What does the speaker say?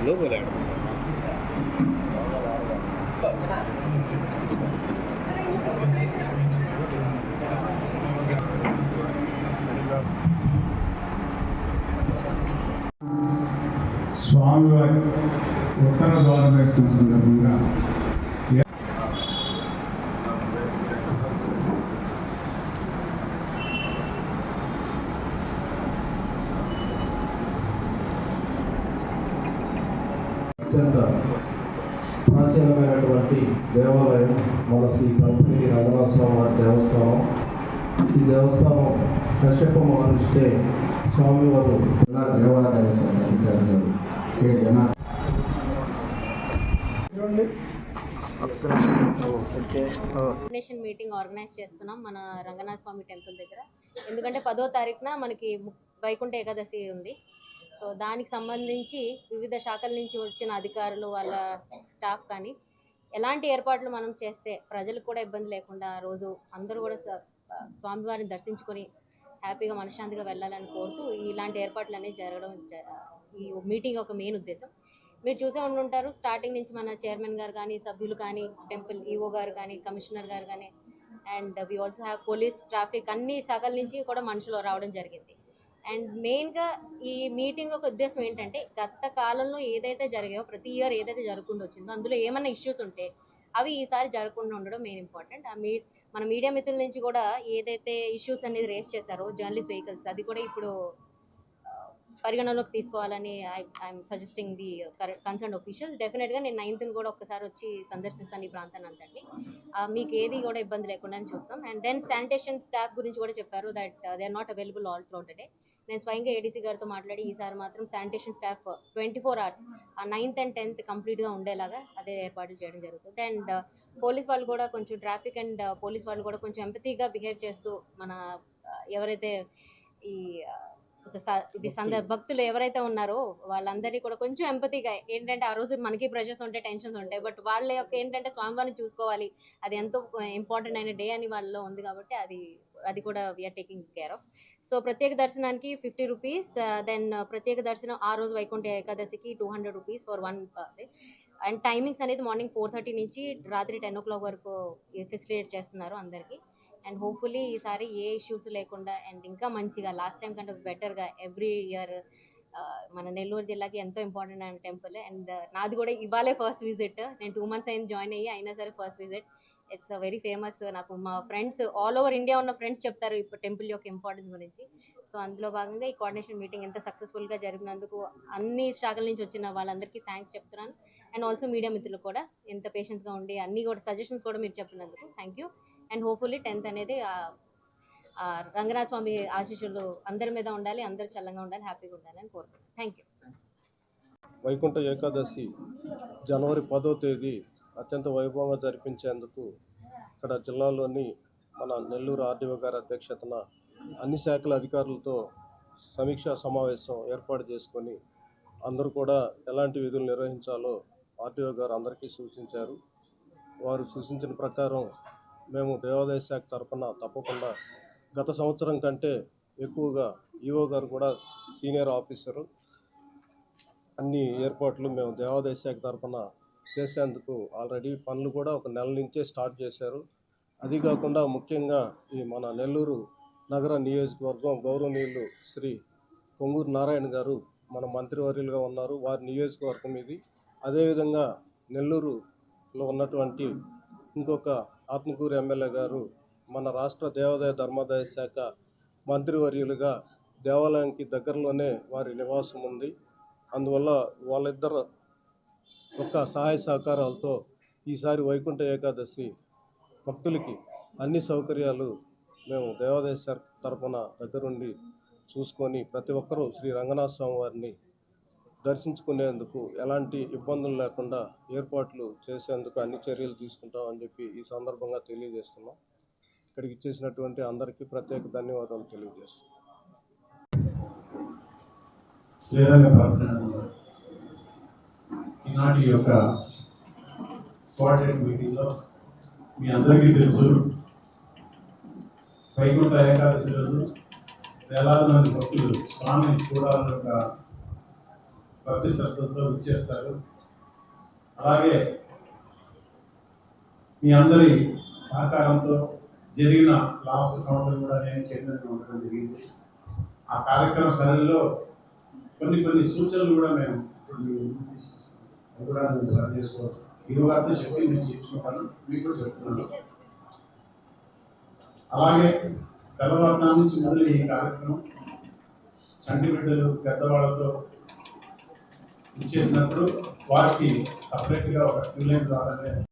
లోపల స్వామివారి ఉత్తర ద్వార దర్శనం సందర్భంగా అత్యంత ప్రాచీనమైనటువంటి దేవాలయం మన శ్రీ పరపతి రంగనాథ స్వామి వారి దేవస్థానం. ఈ దేవస్థానం కశ్యప మహర్షి స్వామివారు దేవాదాయ శాఖ అధికారులు కె. జనా. మీటింగ్ ఆర్గనైజ్ చేస్తున్నాం మన రంగనాథ స్వామి టెంపుల్ దగ్గర. ఎందుకంటే పదో తారీఖున మనకి వైకుంఠ ఏకాదశి ఉంది. సో దానికి సంబంధించి వివిధ శాఖల నుంచి వచ్చిన అధికారులు వాళ్ళ స్టాఫ్ కానీ ఎలాంటి ఏర్పాట్లు మనం చేస్తే ప్రజలకు కూడా ఇబ్బంది లేకుండా రోజు అందరూ కూడా స్వామివారిని దర్శించుకొని హ్యాపీగా మనశ్శాంతిగా వెళ్ళాలని కోరుతూ ఇలాంటి ఏర్పాట్లు అనేవి జరగడం జ- ఈ మీటింగ్ ఒక మెయిన్ ఉద్దేశం. మీరు చూసే ఉండుంటారు స్టార్టింగ్ నుంచి మన చైర్మన్ గారు కానీ సభ్యులు కానీ టెంపుల్ ఈఓ గారు కానీ కమిషనర్ గారు కానీ and we also have police traffic అన్ని శాఖల నుంచి కూడా మనుషులు రావడం జరిగింది. అండ్ మెయిన్గా ఈ మీటింగ్ ఒక ఉద్దేశం ఏంటంటే గత కాలంలో ఏదైతే జరిగాయో ప్రతి ఇయర్ ఏదైతే జరగకుండా వచ్చిందో అందులో ఏమైనా ఇష్యూస్ ఉంటే అవి ఈసారి జరగకుండా ఉండడం మెయిన్ ఇంపార్టెంట్. ఆ మీ మన మీడియా మిత్రుల నుంచి కూడా ఏదైతే ఇష్యూస్ అనేది రేస్ చేశారో జర్నలిస్ట్ వెహికల్స్ అది కూడా ఇప్పుడు పరిగణలోకి తీసుకోవాలని I I'm suggesting the concern officials డెఫినెట్గా నేను నైన్త్ని కూడా ఒక్కసారి వచ్చి సందర్శిస్తాను ఈ ప్రాంతాన్ని అంతటి uh, మీకు ఏది కూడా ఇబ్బంది లేకుండా చూస్తాం. అండ్ దెన్ శానిటేషన్ స్టాఫ్ గురించి కూడా చెప్పారు that they are not available all throughout the day నేను స్వయంగా ఏడీసీ గారితో మాట్లాడి ఈసారి మాత్రం sanitation staff twenty four hours ఆ నైన్త్ అండ్ టెన్త్ కంప్లీట్గా ఉండేలాగా అదే ఏర్పాట్లు చేయడం జరుగుతుంది. అండ్ uh, పోలీస్ వాళ్ళు కూడా కొంచెం ట్రాఫిక్ అండ్ uh, పోలీస్ వాళ్ళు కూడా కొంచెం ఎంపతిగా బిహేవ్ చేస్తూ మన ఎవరైతే ఈ ఇది సంద భక్తులు ఎవరైతే ఉన్నారో వాళ్ళందరినీ కూడా కొంచెం ఎంపతిగా ఏంటంటే ఆ రోజు మనకి ప్రెషర్స్ ఉంటాయి టెన్షన్స్ ఉంటాయి బట్ వాళ్ళ యొక్క ఏంటంటే స్వామివారిని చూసుకోవాలి. అది ఎంతో ఇంపార్టెంట్ అయిన డే అని వాళ్ళలో ఉంది కాబట్టి అది అది కూడా we are taking care of so ప్రత్యేక దర్శనానికి ఫిఫ్టీ రూపీస్ దెన్ ప్రత్యేక దర్శనం ఆ రోజు వైకుంఠ ఏకాదశికి two hundred rupees for one and timings అనేది మార్నింగ్ ఫోర్ థర్టీ నుంచి రాత్రి టెన్ ఓ క్లాక్ వరకు ఫెసిలిటేట్ చేస్తున్నారు అందరికీ. అండ్ హోప్ఫుల్లీ ఈసారి ఏ ఇష్యూస్ లేకుండా అండ్ ఇంకా మంచిగా లాస్ట్ టైం కంటే బెటర్గా ఎవ్రీ ఇయర్ మన నెల్లూరు జిల్లాకి ఎంతో ఇంపార్టెంట్ అయిన టెంపుల్. అండ్ నాది కూడా ఇవాళే ఫస్ట్ విజిట్. నేను టూ మంత్స్ అయింది జాయిన్ అయ్యి అయినా సరే first visit. It's very famous నాకు మా ఫ్రెండ్స్ ఆల్ ఓవర్ ఇండియా ఉన్న ఫ్రెండ్స్ చెప్తారు ఇప్పుడు టెంపుల్ యొక్క ఇంపార్టెన్స్ గురించి. సో అందులో భాగంగా ఈ కోఆర్డినేషన్ మీటింగ్ ఎంత సక్సెస్ఫుల్గా జరిగినందుకు అన్ని శాఖల నుంచి వచ్చిన వాళ్ళందరికీ థ్యాంక్స్ చెప్తున్నాను. అండ్ ఆల్సో మీడియా మిత్రులు కూడా ఎంత పేషెన్స్గా ఉండి అన్ని కూడా సజెషన్స్ కూడా మీరు చెప్పినందుకు thank you. And hopefully tenth అనేది ఆ- రంగనాథ స్వామి ఆశీస్సులు అందరి మీద ఉండాలి అందరు చల్లగా ఉండాలి హ్యాపీగా ఉండాలి అని కోరుకుంటున్నాను. థ్యాంక్ యూ వైకుంఠ ఏకాదశి జనవరి పదో తేదీ అత్యంత వైభవంగా జరిపించేందుకు ఇక్కడ జిల్లాలోని మన నెల్లూరు ఆర్డీఓ గారి అధ్యక్షతన అన్ని శాఖల అధికారులతో సమీక్షా సమావేశం ఏర్పాటు చేసుకొని అందరూ కూడా ఎలాంటి విధులు నిర్వహించాలో ఆర్డీఓ గారు అందరికీ సూచించారు. వారు సూచించిన ప్రకారం మేము దేవాదాయ శాఖ తరఫున తప్పకుండా గత సంవత్సరం కంటే ఎక్కువగా ఈఓ గారు కూడా సీనియర్ ఆఫీసరు. అన్ని ఏర్పాట్లు మేము దేవాదాయ శాఖ తరఫున చేసేందుకు ఆల్రెడీ పనులు కూడా ఒక నెల నుంచే స్టార్ట్ చేశారు. అది కాకుండా ముఖ్యంగా ఈ మన నెల్లూరు నగర నియోజకవర్గం గౌరవనీయులు శ్రీ పొంగూరు నారాయణ గారు మన మంత్రివర్యులుగా ఉన్నారు. వారి నియోజకవర్గం ఇది. అదేవిధంగా నెల్లూరులో ఉన్నటువంటి ఇంకొక ఆత్మకూరు ఎమ్మెల్యే గారు మన రాష్ట్ర దేవాదాయ ధర్మాదాయ శాఖ మంత్రివర్యులుగా దేవాలయానికి దగ్గరలోనే వారి నివాసం ఉంది. అందువల్ల వాళ్ళిద్దరు యొక్క సహాయ సహకారాలతో ఈసారి వైకుంఠ ఏకాదశి భక్తులకి అన్ని సౌకర్యాలు మేము దేవాదాయ శాఖ తరపున దగ్గరుండి చూసుకొని ప్రతి ఒక్కరూ శ్రీ రంగనాథ స్వామి వారిని దర్శించుకునేందుకు ఎలాంటి ఇబ్బందులు లేకుండా ఏర్పాట్లు చేసేందుకు అన్ని చర్యలు తీసుకుంటామని చెప్పి ఈ సందర్భంగా తెలియజేస్తున్నాం. ఇక్కడికి ఇచ్చేసినటువంటి అందరికీ ప్రత్యేక ధన్యవాదాలు తెలియజేస్తున్నాం. శ్రీరంగ పట్టణంలో ఈనాటి యొక్క కోఆర్డినేట్ మీటింగ్లో మీ అందరికీ తెలుసు. వైకుంఠ ఏకాదశి రోజు వేలాది మంది భక్తులు స్వామిని చూడాలని ఒక భక్తి శ్రద్ధలతో ఇచ్చేస్తారు అలాగే మీ అందరి సహకారంతో జరిగిన లాస్ట్ సంవత్సరం కూడా నేను చైతన్యంగా ఉండడం జరిగింది. ఆ కార్యక్రమ సరళిలో కొన్ని కొన్ని సూచనలు కూడా మేము ఇప్పుడు మీ ముందుకు తీసుకొస్తాం అది కూడా మేము సరి చేసుకోవచ్చు. ఇరు చెప్పి నేను చేసుకుంటాను మీకు కూడా చెప్తున్నాను. అలాగే తెల్లవారుజాము నుంచి మొదలు ఈ కార్యక్రమం. చంటి బిడ్డలు పెద్దవాళ్ళతో ఇచ్చేసినప్పుడు వాటికి సపరేట్గా ఒక క్యూ లైన్ ద్వారానే